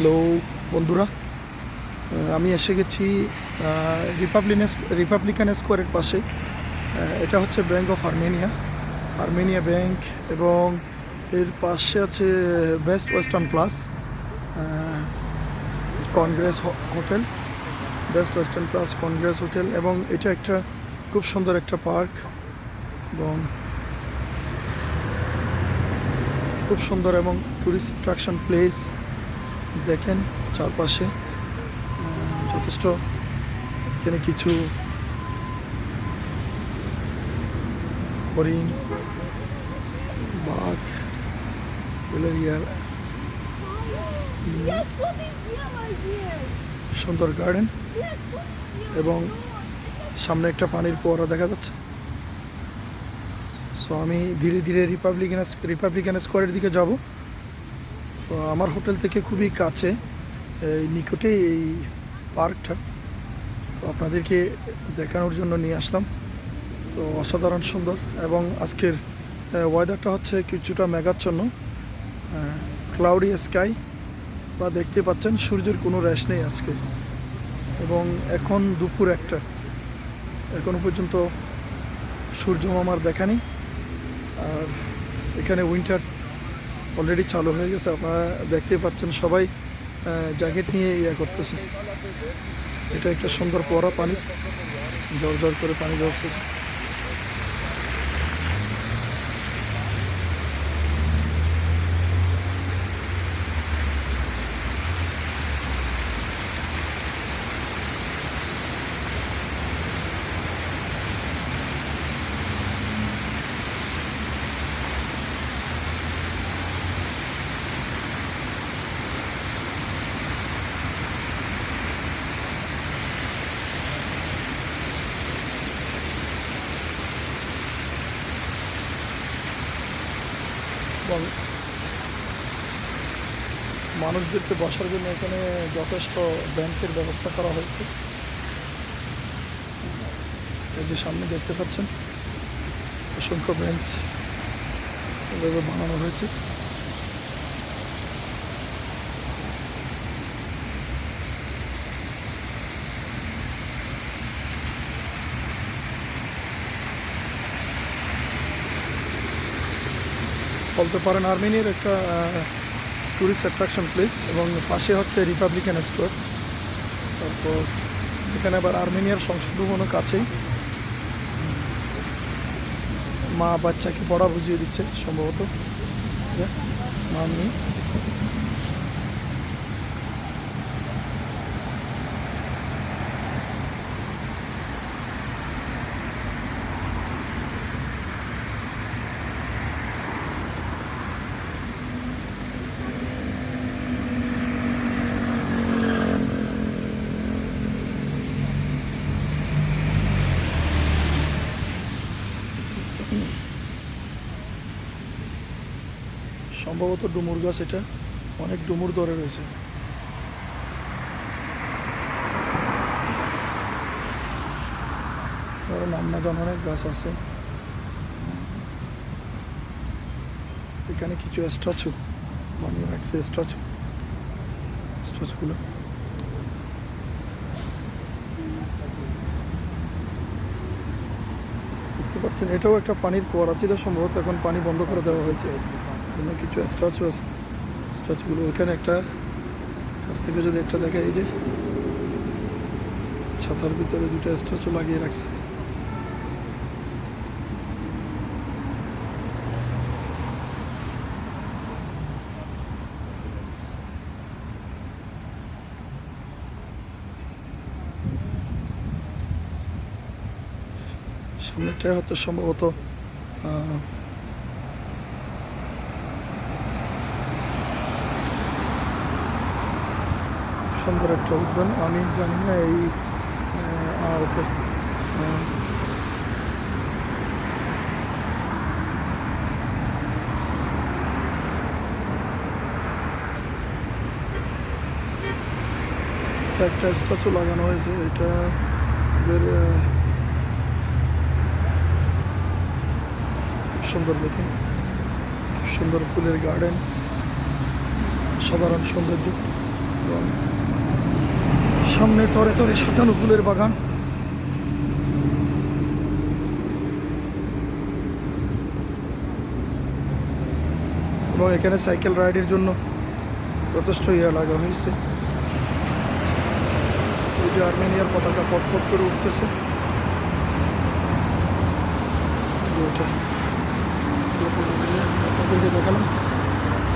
Hello, বন্ধুরা। আমি এসে গেছি রিপাবলিন রিপাবলিকান স্কোয়ারের পাশে। এটা হচ্ছে bank of Armenia Armenia bank এবং এর পাশে আছে best western plus congress hotel best western plus congress hotel এবং এটা একটা খুব সুন্দর একটা পার্ক এবং খুব সুন্দর এবং টুরিস্ট অ্যাট্রাকশন প্লেস দেখেন চারপাশে যথেষ্ট এখানে কিছু হরিণ, বাঘ ইয়ার সুন্দর গার্ডেন এবং সামনে একটা পানির ফোয়ারা দেখা যাচ্ছে। সো আমি ধীরে ধীরে রিপাবলিকান রিপাবলিকান স্কোয়ারের দিকে যাব। তো আমার হোটেল থেকে খুবই কাছে, এই নিকটেই এই পার্কটা। তো আপনাদেরকে দেখানোর জন্য নিয়ে আসলাম। তো অসাধারণ সুন্দর এবং আজকের ওয়েদারটা হচ্ছে কিছুটা মেঘাচ্ছন্ন। ক্লাউডি স্কাই বা দেখতে পাচ্ছেন সূর্যের কোনো র্যাশ নেই আজকে। এবং এখন দুপুর একটা। এখনও পর্যন্ত সূর্য আমার দেখা নেই। আর এখানে উইন্টার অলরেডি চালু হয়ে গেছে, আপনারা দেখতে পাচ্ছেন সবাই জ্যাকেট নিয়ে ইয়ে করতেছে। এটা একটা সুন্দর পরা পানি জল জল করে পানি ঝরছে। এবং মানুষদেরকে বসার জন্য এখানে যথেষ্ট বেঞ্চের ব্যবস্থা করা হয়েছে। এই যে সামনে দেখতে পাচ্ছেন, অসংখ্য বেঞ্চ এভাবে বানানো হয়েছে। বলতে পারেন আর্মেনিয়ার একটা ট্যুরিস্ট অ্যাট্রাকশন প্লেস এবং পাশে হচ্ছে রিপাবলিকান স্কোয়ার তারপর এখানে আবার আর্মেনিয়ার সংসদ ভবনের কাছেই। মা বাচ্চাকে পড়া বুঝিয়ে দিচ্ছে সম্ভবত। মা মেয়ে সম্ভবত ডুমুর গাছ এটা। অনেক ডুমুর ধরে রয়েছে। নাম না অনেক গাছ আছে। এখানে কিছু স্ট্যাচু বানিয়ে রাখছে স্ট্যাচু। স্ট্যাচুগুলো। দেখতে পাচ্ছেন, এটাও একটা পানির ফোয়ারা ছিল সম্ভবত এখন পানি বন্ধ করে দেওয়া হয়েছে। এখানে কিছু স্ট্যাচু আছে। স্ট্যাচুগুলো ওইখানে একটা। কাছ থেকে যদি একটা দেখা, এই যে, ছাতার ভিতরে দুটো স্ট্যাচু লাগিয়ে রাখছে। সামনেটাই হচ্ছে সম্ভবত সুন্দর একটা উদ্যান আমি জানি না এই একটা স্ট্যাচু লাগানো হয়েছে। এটা আহ, খুব সুন্দর খুব সুন্দর ফুলের গার্ডেন সাধারণ সৌন্দর্য এবং সামনে তরে তরে সাজানো ফুলের বাগান। এবং এখানে সাইকেল রাইডের জন্য যথেষ্ট ইয়ে লাগা হয়েছে। ওই যে আর্মেনিয়ার পতাকা পট পট করে উঠতেছে। আপনাদেরকে দেখালাম।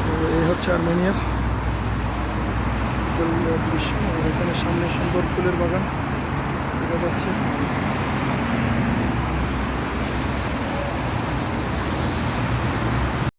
তো এই হচ্ছে আর্মেনিয়ার। এখানে সামনে সুন্দর ফুলের বাগান দেখা যাচ্ছে।